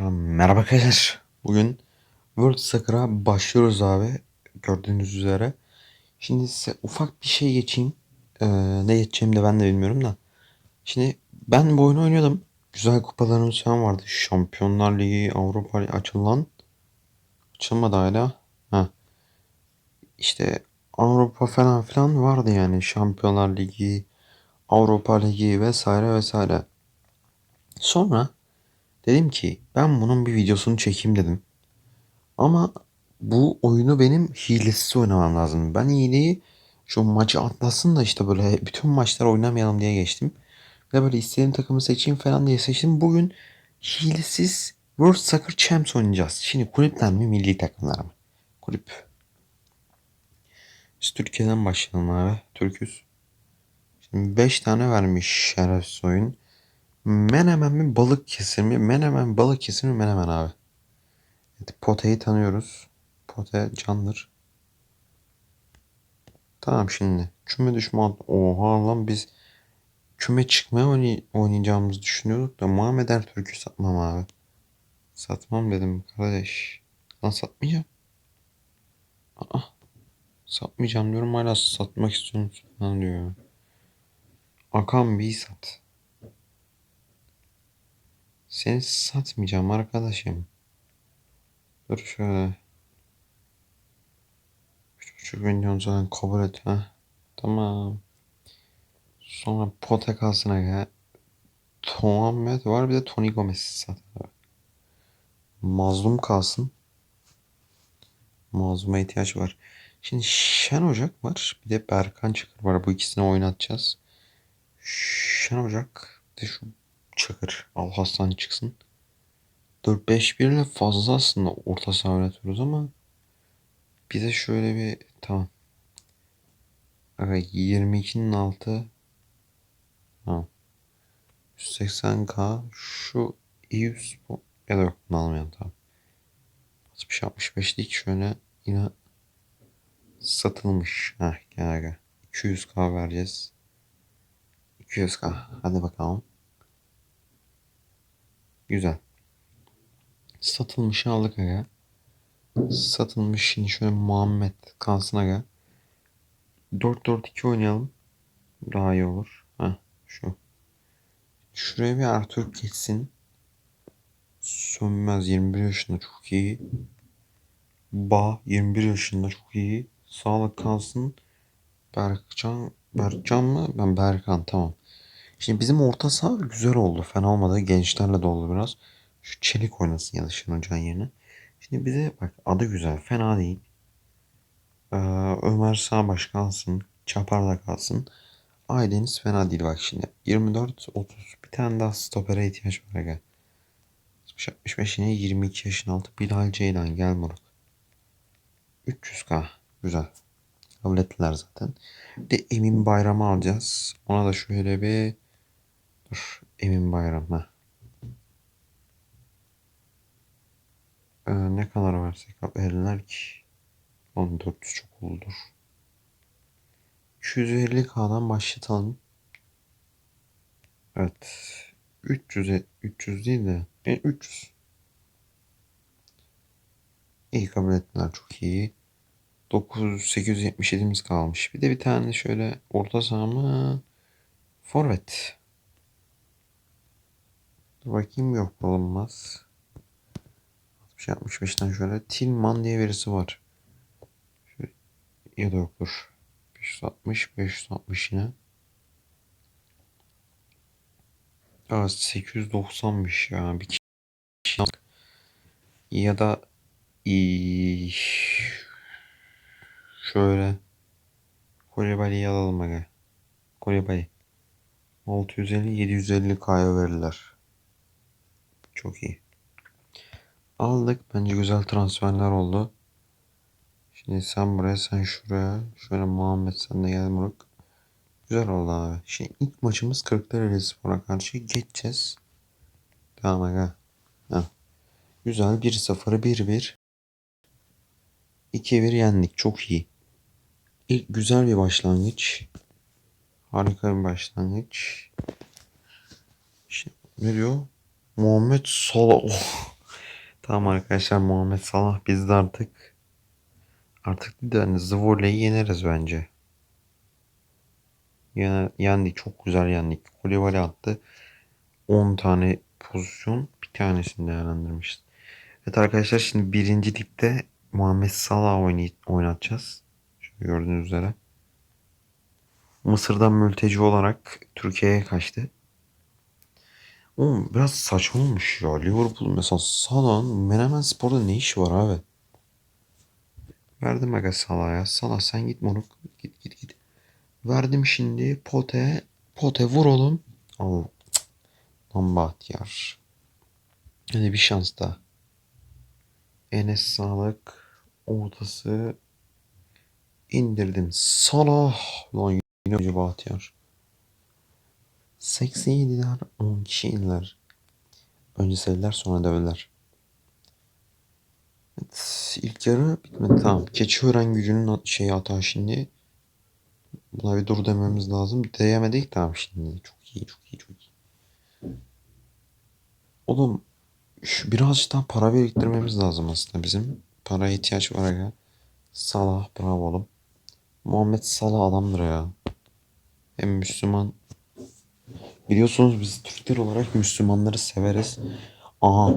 Merhaba arkadaşlar. Bugün World Soccer'a başlıyoruz abi. Gördüğünüz üzere. Şimdi size ufak bir şey geçeyim. Ee, ne geçeceğimi de ben de bilmiyorum da. Şimdi ben bu oyunu oynuyordum. Güzel kupalarımız falan vardı. Şampiyonlar Ligi, Avrupa Ligi açılan. Açılmadı hala. Ha. İşte Avrupa falan filan vardı yani. Şampiyonlar Ligi, Avrupa Ligi vesaire vesaire. Sonra Dedim ki ben bunun bir videosunu çekeyim dedim. Ama bu oyunu benim hilesiz oynamam lazım. Ben hileyi şu maçı atlasın da işte böyle bütün maçlar oynamayalım diye geçtim. Ve böyle istediğim takımı seçeyim falan diye seçtim. Bugün hilesiz World Soccer Champs oynayacağız. Şimdi kulüpler mi milli takımlar mı? Kulüp. Biz Türkiye'den başlayalım abi. Türküz. Şimdi 5 tane vermiş şerefsiz oyun. Menemen mi balık kesir mi? Menemen balık kesir mi? Menemen abi. Evet, Pote'yi tanıyoruz. Pote candır. Tamam şimdi. Küme düşman. Oha lan biz küme çıkmaya oynay- oynayacağımızı düşünüyorduk da Muhammed Ertürk'ü satmam abi. Satmam dedim kardeş. Lan satmayacağım. Aa, satmayacağım diyorum hala satmak istiyorum falan diyor. Akan bir sat. Seni satmayacağım arkadaşım. Dur şöyle. 3,5 milyon zaten kabul et ha. Tamam. Sonra Pote kalsın aga. Muhammed var bir de Tony Gomez zaten. Mazlum kalsın. Mazluma ihtiyaç var. Şimdi Şen Ocak var. Bir de Berkan Çakır var. Bu ikisini oynatacağız. Şen Ocak. De şu Çakır. Al Hasan çıksın. 4-5-1 ile fazla aslında orta saha oynatıyoruz ama bize şöyle bir tamam. Aga 22'nin altı tamam. 180k şu 100 bu ya da yok bunu almayalım tamam. 60 65'lik şöyle yine satılmış. Heh gel aga. 200k vereceğiz. 200k. Hadi bakalım. Güzel. Satılmış aldık aga. Satılmış şimdi şöyle Muhammed kalsın aga. 4-4-2 oynayalım. Daha iyi olur. Heh, şu. Şuraya bir Arthur geçsin. Sönmez 21 yaşında çok iyi. Ba 21 yaşında çok iyi. Sağlık kalsın. Berkcan Berkcan mı? Ben Berkan tamam. Şimdi bizim orta saha güzel oldu. Fena olmadı. Gençlerle doldu biraz. Şu Çelik oynasın ya da Şenol yerine. Şimdi bize bak adı güzel. Fena değil. Ee, Ömer Sağbaş kalsın. Çapar da kalsın. Aydeniz fena değil bak şimdi. 24-30. Bir tane daha stopere ihtiyaç var. Gel. 65 yine 22 yaşın altı. Bilal Ceylan gel moruk. 300k. Güzel. Kabul ettiler zaten. Bir de Emin Bayram'ı alacağız. Ona da şöyle bir dur. Emin Bayram. Heh. Ee, ne kadar versek verirler ki? 1400 çok oldur. 250k'dan başlatalım. Evet. 300 300 değil de yani 300. İyi kabul ettiler çok iyi. 9 877'miz kalmış. Bir de bir tane şöyle orta saha mı? Forvet. Bakayım yok bulunmaz. 60 65'ten şöyle Tilman diye birisi var. Şöyle, ya da yoktur. 560 560 yine. Aa 890'mış ya. Bir kişi ya da iyi şöyle Kolibali'yi alalım aga. Kolibali. 650 750 kaya verirler. Çok iyi. Aldık. Bence güzel transferler oldu. Şimdi sen buraya sen şuraya. Şöyle Muhammed sen de gel Muruk. Güzel oldu abi. Şimdi ilk maçımız Kırklareli Spor'a karşı geçeceğiz. Tamam aga. Ha. Güzel 1-0 1-1. 2-1 yendik. Çok iyi. İlk güzel bir başlangıç. Harika bir başlangıç. Şimdi ne diyor? Muhammed Salah. Oh. Tamam arkadaşlar Muhammed Salah biz de artık artık bir de hani Zvole'yi yeneriz bence. Yani, çok güzel yendik. Kulübali attı. 10 tane pozisyon bir tanesini değerlendirmişiz. Evet arkadaşlar şimdi birinci ligde Muhammed Salah oynay oynatacağız. Şöyle gördüğünüz üzere. Mısır'dan mülteci olarak Türkiye'ye kaçtı. Oğlum biraz saçma olmuş ya. Liverpool mesela Salah'ın Menemen Spor'da ne işi var abi? Verdim aga Salah'a ya. Salah sen git moruk. Git git git. Verdim şimdi Pote. Pote vur oğlum. Al. Lan Bahtiyar. Hadi bir şans daha. Enes sağlık. Ortası. indirdim. Salah. Lan yine Bahtiyar. 87'ler 10 kişi indiler. Önce sevdiler sonra dövdüler. Evet, ilk yarı bitmedi tamam. Keçiören gücünün at- şey hata şimdi. Buna bir dur dememiz lazım. Diyemedik tamam şimdi. Çok iyi çok iyi çok iyi. Oğlum şu birazcık daha para biriktirmemiz lazım aslında bizim. Paraya ihtiyaç var ya. Salah bravo oğlum. Muhammed Salah adamdır ya. Hem Müslüman. Biliyorsunuz biz Türkler olarak Müslümanları severiz. Aha.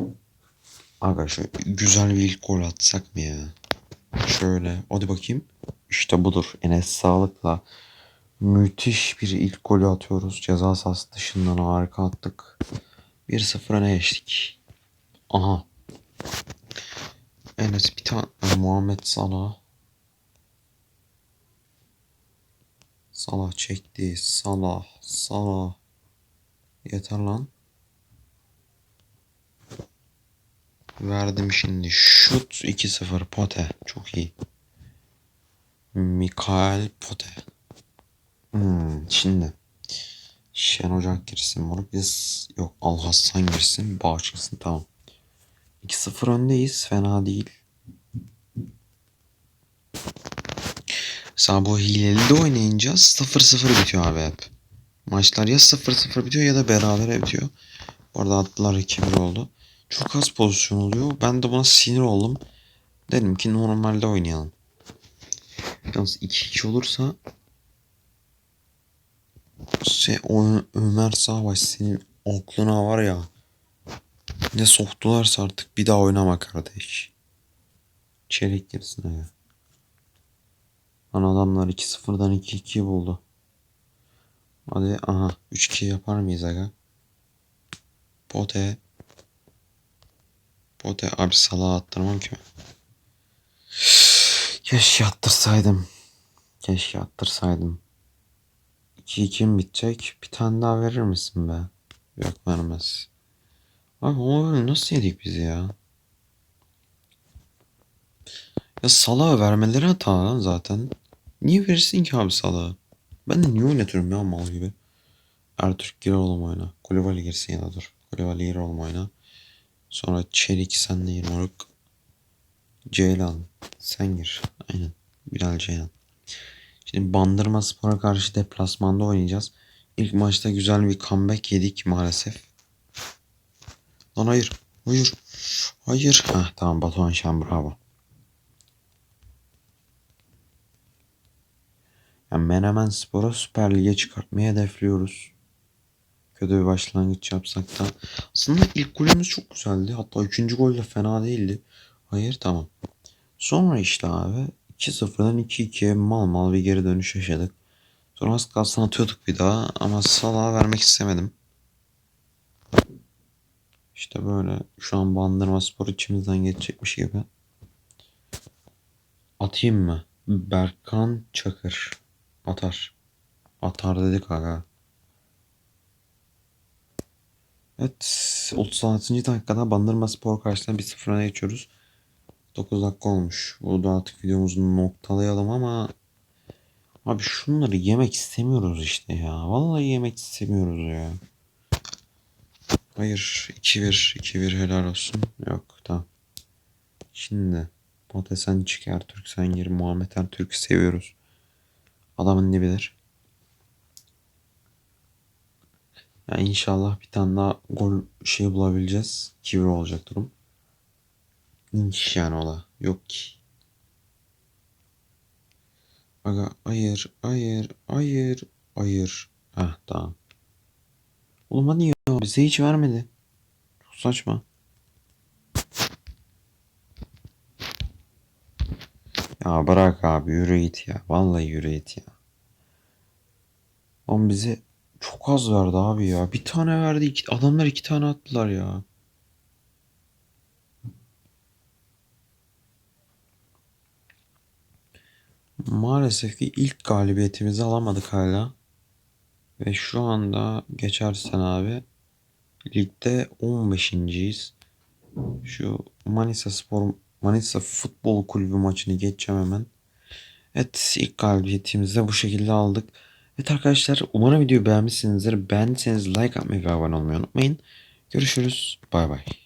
Aga güzel bir gol atsak mı ya? Şöyle. Hadi bakayım. İşte budur. Enes sağlıkla. Müthiş bir ilk golü atıyoruz. Ceza sahası dışından harika attık. 1-0 öne geçtik. Aha. Enes bir tane Muhammed Salah. Salah çekti. Salah. Salah. Yeter lan. Verdim şimdi. Şut 2-0 Pote. Çok iyi. Mikael Pote. Hmm, şimdi. Şen Ocak girsin moruk. Biz yok Al Hassan girsin. Bağışlasın tamam. 2-0 öndeyiz. Fena değil. Mesela bu hileli de oynayınca 0-0 bitiyor abi hep. Maçlar ya 0-0 bitiyor ya da berabere bitiyor. Bu arada attılar 2-1 oldu. Çok az pozisyon oluyor. Ben de buna sinir oldum. Dedim ki normalde oynayalım. Yalnız 2-2 olursa şey o Ömer Savaş senin aklına var ya ne soktularsa artık bir daha oynama kardeş. Çelik girsin ya. Lan adamlar 2-0'dan 2-2 buldu. Hadi aha 3-2 yapar mıyız aga? Pote. Pote abi salağa attırmam ki. Keşke attırsaydım. Keşke attırsaydım. 2-2 mi bitecek? Bir tane daha verir misin be? Yok vermez. Abi o nasıl yedik biz ya? Ya salağa vermeleri hata lan zaten. Niye verirsin ki abi salağı? Ben de niye oynatıyorum ya mal gibi? Ertürk gir oğlum oyna. Kulübali girsin ya da dur. Kulübali gir oğlum oyna. Sonra Çelik sen de gir moruk. Ceylan sen gir. Aynen. Bilal Ceylan. Şimdi Bandırma Spor'a karşı deplasmanda oynayacağız. İlk maçta güzel bir comeback yedik maalesef. Lan hayır. Hayır. Hayır. Heh, tamam Batuhan Şen bravo. Yani Menemen Spor'a Süper Lig'e çıkartmayı hedefliyoruz. Kötü bir başlangıç yapsak da. Aslında ilk golümüz çok güzeldi. Hatta üçüncü gol de fena değildi. Hayır tamam. Sonra işte abi 2-0'dan 2-2'ye mal mal bir geri dönüş yaşadık. Sonra az kalsın atıyorduk bir daha ama Salah'a vermek istemedim. İşte böyle şu an Bandırma Spor içimizden geçecekmiş gibi. Atayım mı? Berkan Çakır. Atar. Atar dedik aga. Evet 36. dakikada Bandırma Spor karşısında 1-0 öne geçiyoruz. 9 dakika olmuş. Burada artık videomuzu noktalayalım ama Abi şunları yemek istemiyoruz işte ya. Vallahi yemek istemiyoruz ya. Hayır 2-1 2-1 helal olsun. Yok tamam. Şimdi Pote sen çık Ertürk sen gir. Muhammed Ertürk'ü seviyoruz. Adamın dibidir. Ya inşallah bir tane daha gol şey bulabileceğiz. 2-1 olacak durum. İnş yani o da. Yok ki. Aga hayır hayır hayır hayır. Heh tamam. Oğlum hadi ya bize hiç vermedi. Çok saçma. Bırak abi yürü git ya. Vallahi yürü git ya. Oğlum bize çok az verdi abi ya. Bir tane verdi. Iki, adamlar iki tane attılar ya. Maalesef ki ilk galibiyetimizi alamadık hala. Ve şu anda geçersen abi ligde 15.yiz. Şu Manisa Spor Manisa Futbol Kulübü maçını geçeceğim hemen. Evet ilk galibiyetimizi bu şekilde aldık. Evet arkadaşlar umarım videoyu beğenmişsinizdir. Beğendiyseniz like atmayı ve abone olmayı unutmayın. Görüşürüz. Bay bay.